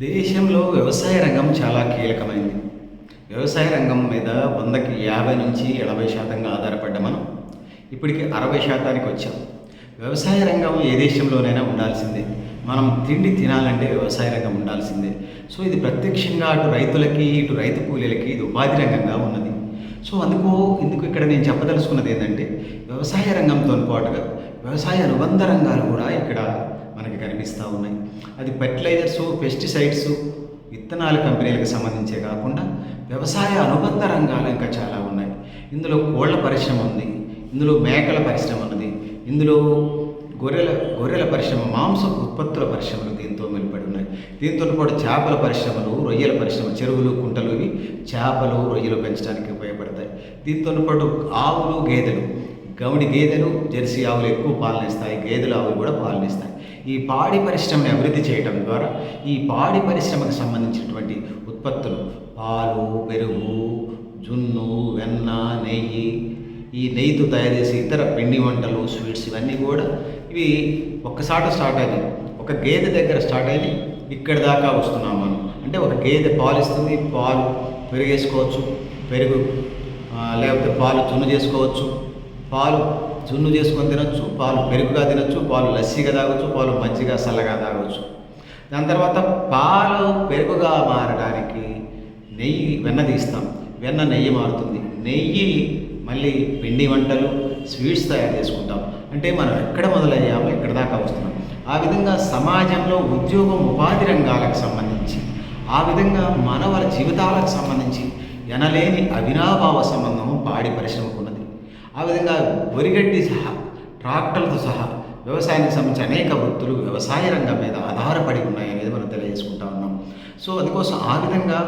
దేశంలో వ్యవసాయ రంగం చాలా కీలకమైంది. వ్యవసాయ రంగం మీద వందకి యాభై నుంచి ఎనభై శాతంగా ఆధారపడ్డ మనం. ఇప్పటికి అరవై శాతానికి వచ్చాం. వ్యవసాయ రంగం ఏ దేశంలోనైనా ఉండాల్సిందే. మనం తిండి తినాలంటే వ్యవసాయ రంగం ఉండాల్సిందే. సో ఇది ప్రత్యక్షంగా అటు రైతులకి ఇటు రైతు కూలీలకి ఇది ఉపాధి రంగంగా ఉన్నది. సో అందుకు ఇందుకు ఇక్కడ నేను చెప్పదలుచుకున్నది ఏంటంటే వ్యవసాయ రంగంతో పాటుగా వ్యవసాయ అనుబంధ రంగాలు కూడా ఇక్కడ మనకి కనిపిస్తూ ఉన్నాయి. అది ఫెర్టిలైజర్స్ పెస్టిసైడ్స్ విత్తనాల కంపెనీలకు సంబంధించే కాకుండా వ్యవసాయ అనుబంధ రంగాలు ఇంకా చాలా ఉన్నాయి. ఇందులో కోళ్ళ పరిశ్రమ ఉంది ఇందులో మేకల పరిశ్రమ ఉన్నది ఇందులో గొర్రెల గొర్రెల పరిశ్రమ మాంస ఉత్పత్తుల పరిశ్రమలు దీంతో మెలుపడి ఉన్నాయి. దీంతో పాటు చేపల పరిశ్రమలు రొయ్యల పరిశ్రమ చెరువులు కుంటలు ఇవి చేపలు రొయ్యలు పెంచడానికి ఉపయోగపడతాయి. దీంతో పాటు ఆవులు గేదెలు గౌడి గేదెలు జెర్సీ ఆవులు ఎక్కువ పాలనిస్తాయి గేదెల ఆవులు కూడా పాలనిస్తాయి. ఈ పాడి పరిశ్రమని అభివృద్ధి చేయడం ద్వారా ఈ పాడి పరిశ్రమకు సంబంధించినటువంటి ఉత్పత్తులు పాలు పెరుగు జున్ను వెన్న నెయ్యి ఈ నెయ్యితో తయారు చేసే ఇతర పిండి వంటలు స్వీట్స్ ఇవన్నీ కూడా ఇవి ఒక్కసాట స్టార్ట్ అయ్యి ఒక గేదె దగ్గర స్టార్ట్ అయ్యి ఇక్కడి దాకా వస్తున్నాం మనం. అంటే ఒక గేదె పాలు ఇస్తుంది పాలు పెరిగేసుకోవచ్చు పెరుగు లేకపోతే పాలు జున్ను చేసుకోవచ్చు. పాలు జున్ను చేసుకొని తినొచ్చు పాలు పెరుగుగా తినొచ్చు పాలు లస్సీగా తాగొచ్చు పాలు మంచిగా చల్లగా తాగొచ్చు. దాని తర్వాత పాలు పెరుగుగా మారడానికి నెయ్యి వెన్న తీస్తాం. వెన్న నెయ్యి మారుతుంది. నెయ్యి మళ్ళీ పిండి వంటలు స్వీట్స్ తయారు చేసుకుంటాం. అంటే మనం ఎక్కడ మొదలయ్యామో ఎక్కడ దాకా వస్తున్నాం. ఆ విధంగా సమాజంలో ఉద్యోగం ఉపాధి రంగాలకు సంబంధించి ఆ విధంగా మానవుల జీవితాలకు సంబంధించి ఎనలేని అవినాభావ సంబంధం పాడి పరిశ్రమకు ఆ విధంగా వరిగడ్డి సహా ట్రాక్టర్లతో సహా వ్యవసాయానికి సంబంధించి అనేక వృత్తులు వ్యవసాయ రంగం మీద ఆధారపడి ఉన్నాయి అనేది మనం తెలియజేసుకుంటా ఉన్నాం. సో అందుకోసం ఆ విధంగా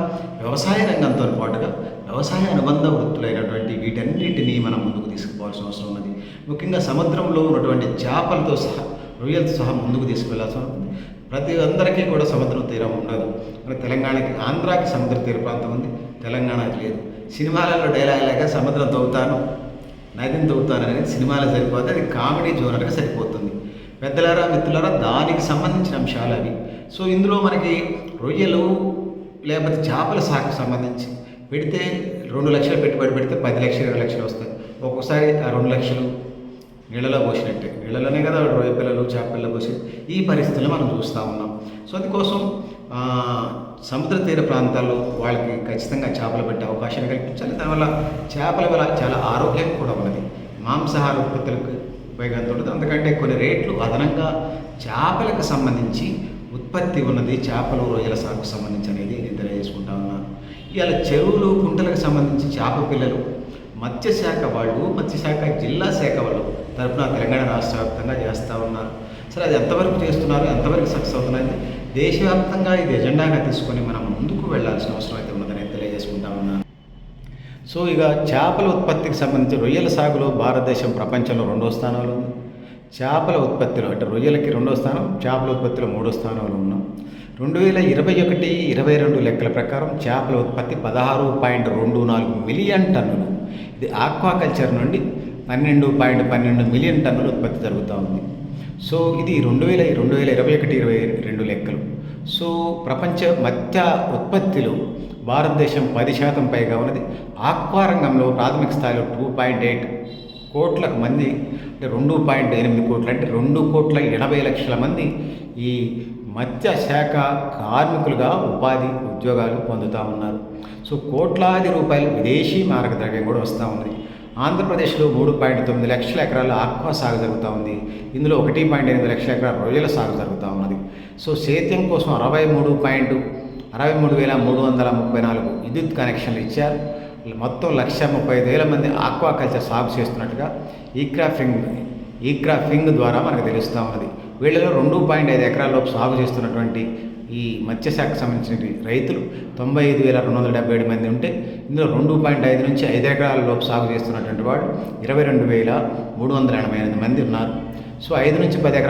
వ్యవసాయ రంగంతో పాటుగా వ్యవసాయ అనుబంధ వృత్తులైనటువంటి వీటన్నిటినీ మనం ముందుకు తీసుకుపోవాల్సిన అవసరం ఉన్నది. ముఖ్యంగా సముద్రంలో ఉన్నటువంటి చేపలతో సహా రొయ్యలతో సహా ముందుకు తీసుకువెళ్ళాల్సిన ఉంది. ప్రతి అందరికీ కూడా సముద్ర తీరం ఉండదు. మన తెలంగాణకి ఆంధ్రాకి సముద్ర తీర ప్రాంతం ఉంది. తెలంగాణకి లేదు. సినిమాలలో డైలాగ్ లేక సముద్రం తవ్వుతాను. నదిని తవ్వుతాను అనేది సినిమాలో సరిపోతే అది కామెడీ జోనర్గా సరిపోతుంది. పెద్దలారా మిత్రులారా దానికి సంబంధించిన అంశాలు అవి. సో ఇందులో మనకి రొయ్యలు లేకపోతే చేపల సాగుకు సంబంధించి పెడితే రెండు లక్షలు పెట్టుబడి పెడితే పది లక్షలు ఇరవై లక్షలు వస్తాయి. ఒక్కొక్కసారి ఆ రెండు లక్షలు నీళ్ళలో పోసినట్టే. నీళ్ళలోనే కదా రొయ్య పిల్లలు చేపల్లో పోసి ఈ పరిస్థితులు మనం చూస్తూ ఉన్నాం. సో అందుకోసం సముద్ర తీర ప్రాంతాల్లో వాళ్ళకి ఖచ్చితంగా చేపలు పెట్టే అవకాశాన్ని కల్పించాలి. దానివల్ల చేపల వల్ల చాలా ఆరోగ్యం కూడా ఉన్నది. మాంసాహార ఉత్పత్తులకు ఉపయోగంతో ఉంటుంది. అందుకంటే కొన్ని రేట్లు అదనంగా చేపలకు సంబంధించి ఉత్పత్తి ఉన్నది. చేపలు రొయ్యల సాగుకు సంబంధించి అనేది నేను తెలియజేసుకుంటా ఉన్నాను. ఇవాళ చెరువులు కుంటలకు సంబంధించి చేప పిల్లలు మత్స్యశాఖ వాళ్ళు మత్స్యశాఖ జిల్లా శాఖ వాళ్ళు తరపున తెలంగాణ రాష్ట్ర వ్యాప్తంగా చేస్తూ ఉన్నారు. సరే అది ఎంతవరకు చేస్తున్నారు? ఎంతవరకు సక్సెస్ అవుతున్నది? దేశవ్యాప్తంగా ఇది ఎజెండాగా తీసుకొని మనం ముందుకు వెళ్ళాల్సిన అవసరం అయితే ఉన్నదని తెలియజేసుకుంటా ఉన్నాను సో ఇక చేపల ఉత్పత్తికి సంబంధించి రొయ్యల సాగులో భారతదేశం ప్రపంచంలో రెండో స్థానంలో ఉంది. చేపల ఉత్పత్తిలో అంటే రొయ్యలకి రెండో స్థానం చేపల ఉత్పత్తిలో మూడో స్థానంలో ఉన్నాం. రెండు వేల ఇరవై ఒకటి ఇరవై రెండు లెక్కల ప్రకారం చేపల ఉత్పత్తి పదహారు పాయింట్ రెండు నాలుగు మిలియన్ టన్నులు. ఇది ఆక్వాకల్చర్ నుండి పన్నెండు పాయింట్ పన్నెండు మిలియన్ టన్నులు ఉత్పత్తి జరుగుతూ ఉంది. సో ఇది రెండు వేల రెండు వేల ఇరవై ఒకటి ఇరవై రెండు లెక్కలు. సో ప్రపంచ మత్స్య ఉత్పత్తిలో భారతదేశం పది శాతం పైగా ఉన్నది. ఆక్వా రంగంలో ప్రాథమిక స్థాయిలో టూ పాయింట్ ఎయిట్ కోట్లకు మంది అంటే రెండు పాయింట్ ఎనిమిది కోట్ల అంటే రెండు కోట్ల ఎనభై లక్షల మంది ఈ మత్స్య శాఖ కార్మికులుగా ఉపాధి ఉద్యోగాలు పొందుతూ ఉన్నారు. సో కోట్లాది రూపాయలు విదేశీ మారక ద్రవ్యం కూడా వస్తూ ఉంది. ఆంధ్రప్రదేశ్లో మూడు పాయింట్ తొమ్మిది లక్షల ఎకరాల ఆక్వా సాగు జరుగుతూ ఉంది. ఇందులో ఒకటి పాయింట్ ఎనిమిది లక్షల ఎకరాల రొయ్యల సాగు జరుగుతూ ఉన్నది. సో సేద్యం కోసం అరవై మూడు పాయింట్ అరవై మూడు వేల మూడు వందల ముప్పై నాలుగు విద్యుత్ కనెక్షన్లు ఇచ్చారు. మొత్తం లక్ష ముప్పై ఐదు వేల మంది ఆక్వాకల్చర్ సాగు చేస్తున్నట్టుగా ఈక్రాఫింగ్ ఈక్రాఫింగ్ ద్వారా మనకు తెలుస్తూ ఉన్నది. వీళ్ళలో రెండు పాయింట్ ఐదు ఎకరాల్లోపు సాగు చేస్తున్నటువంటి ఈ మత్స్యశాఖకు సంబంధించిన రైతులు తొంభై ఐదు వేల రెండు వందల డెబ్బై ఏడు మంది ఉంటే ఇందులో రెండు పాయింట్ ఐదు నుంచి ఐదు ఎకరాల లోపు సాగు చేస్తున్నటువంటి వాళ్ళు ఇరవై రెండు వేల మూడు వందల ఎనభై ఎనిమిది మంది ఉన్నారు. సో ఐదు నుంచి పది ఎకరాల